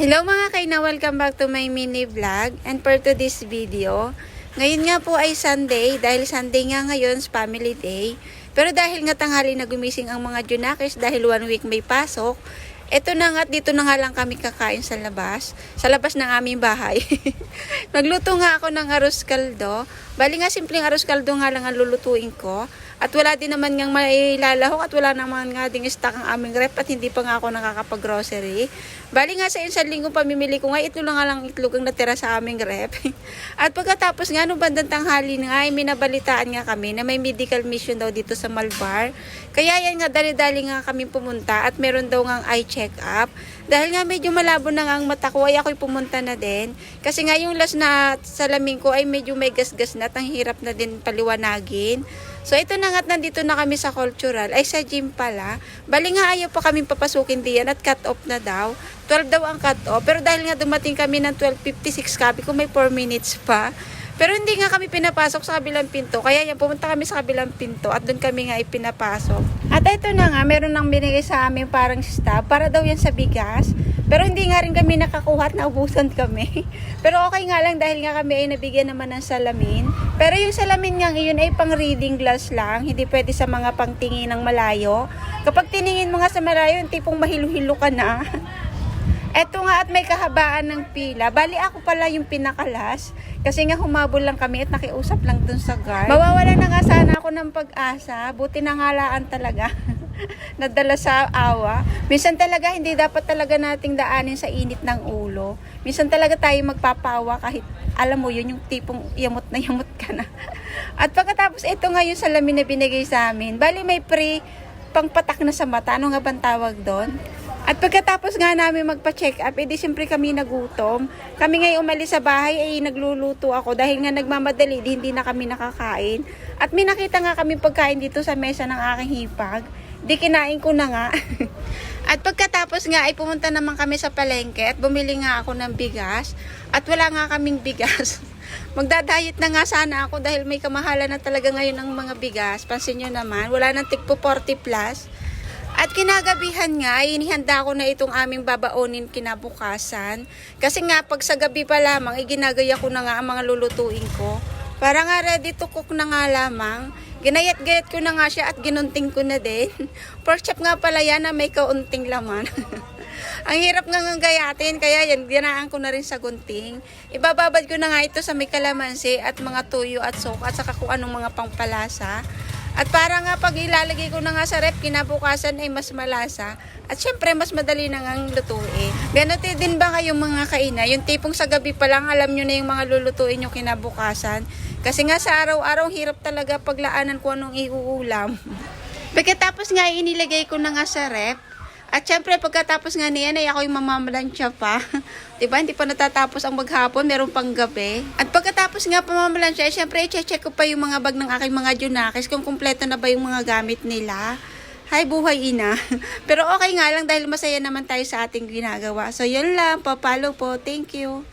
Hello mga kaina, welcome back to my mini vlog and for today's video. Ngayon nga po ay Sunday, dahil Sunday nga ngayon family day. Pero dahil nga tanghali na gumising ang mga Junakis dahil one week may pasok, eto na nga at dito na nga lang kami kakain sa labas, sa labas ng aming bahay. Nagluto nga ako ng arroz caldo. Bali nga simpleng arroz caldo nga lang ang lulutuin ko. At wala din naman ngang mailalahok at wala naman nga ding stock ang aming rep at hindi pa nga ako nakakapag-grocery. Bali nga sa isang linggo pamimili ko nga ito lang nga lang itlog ang natira sa aming rep. at pagkatapos nga nung bandang tanghali nga ay minabalitaan nga kami na may medical mission daw dito sa Malbar. Kaya yan nga dali-dali nga kami pumunta at meron daw nga eye check-up. Dahil nga medyo malabo na nga ang mata ko ay ako'y pumunta na din. Kasi nga yung last na salamin ko ay medyo may gasgas na at ang hirap na din paliwanagin. So ito na nga't nandito na kami sa cultural, ay sa gym pala. Bali nga ayaw pa kami papasukin diyan at cut off na daw. 12 daw ang cut off. Pero dahil nga dumating kami ng 12.56 copy ko may 4 minutes pa. Pero hindi nga kami pinapasok sa kabilang pinto. Kaya yan, pumunta kami sa kabilang pinto at doon kami nga ipinapasok. At ito na nga, meron nang binigay sa amin parang staff para daw yan sa bigas. Pero hindi nga rin kami nakakuha at naubusan kami. Pero okay nga lang dahil nga kami ay nabigyan naman ng salamin. Pero yung salamin nga iyon ay pang reading glass lang. Hindi pwede sa mga pangtingin ng malayo. Kapag tiningin mo nga sa malayo, yung tipong mahilo-hilo ka na. Eto nga at may kahabaan ng pila. Bali ako pala yung pinakalas. Kasi nga humabol lang kami at nakiusap lang dun sa guard. Mawawala na nga sana ako ng pag-asa. Buti na ngalaan talaga. Nadala sa awa. Minsan talaga hindi dapat talaga nating daanin sa init ng ulo. Minsan talaga tayo magpapawa kahit alam mo yun yung tipong yamot na yamot ka na. At pagkatapos ito nga yung salamin na binigay sa amin. Bali may pre pangpatak na sa mata. Ano nga bang tawag doon? At pagkatapos nga namin magpa-check up, edi siyempre kami nagutom. Kami ngay umalis sa bahay ay nagluluto ako dahil nga nagmamadali, di hindi na kami nakakain. At may nakita nga kami pagkain dito sa mesa ng aking hipag. Di kinain ko na nga. at pagkatapos nga ay pumunta naman kami sa palengke at bumili nga ako ng bigas. At wala nga kaming bigas. Magdadayet na nga sana ako dahil may kamahalan na talaga ngayon ng mga bigas. Pansin nyo naman, wala nang tigpo 40 plus. At kinagabihan nga, inihanda ko na itong aming babaonin kinabukasan. Kasi nga, pag sa gabi pa lamang, iginagaya ko na nga ang mga lulutuin ko. Para nga ready to cook na nga lamang. Ginayat-gayat ko na nga siya at ginunting ko na din. Pork chop nga pala yan na may kaunting laman. ang hirap nga nga gayatin, kaya yan, ginaan ko na rin sa gunting. Ibababad ko na nga ito sa may kalamansi at mga tuyo at sok at saka kung anong mga pangpalasa. At para nga pag ilalagay ko na nga sa rep, kinabukasan ay mas malasa. At syempre, mas madali na nga lutuin. Ganito din ba kayong mga kaina? Yung tipong sa gabi pa lang, alam nyo na yung mga lulutuin nyo kinabukasan. Kasi nga sa araw-araw, hirap talaga paglaanan kung anong iuulam. Pagkatapos nga, inilagay ko na nga sa rep. At syempre, pagkatapos nga niyan ay ako yung mamamalansya pa. diba? Hindi pa natatapos ang maghapon, meron pang gabi. At pagkatapos nga pamamalansya, ay syempre, i-check ko pa yung mga bag ng aking mga junakis kung kumpleto na ba yung mga gamit nila. Hi, buhay ina. Pero okay nga lang dahil masaya naman tayo sa ating ginagawa. So, yun lang. Papalo po. Thank you.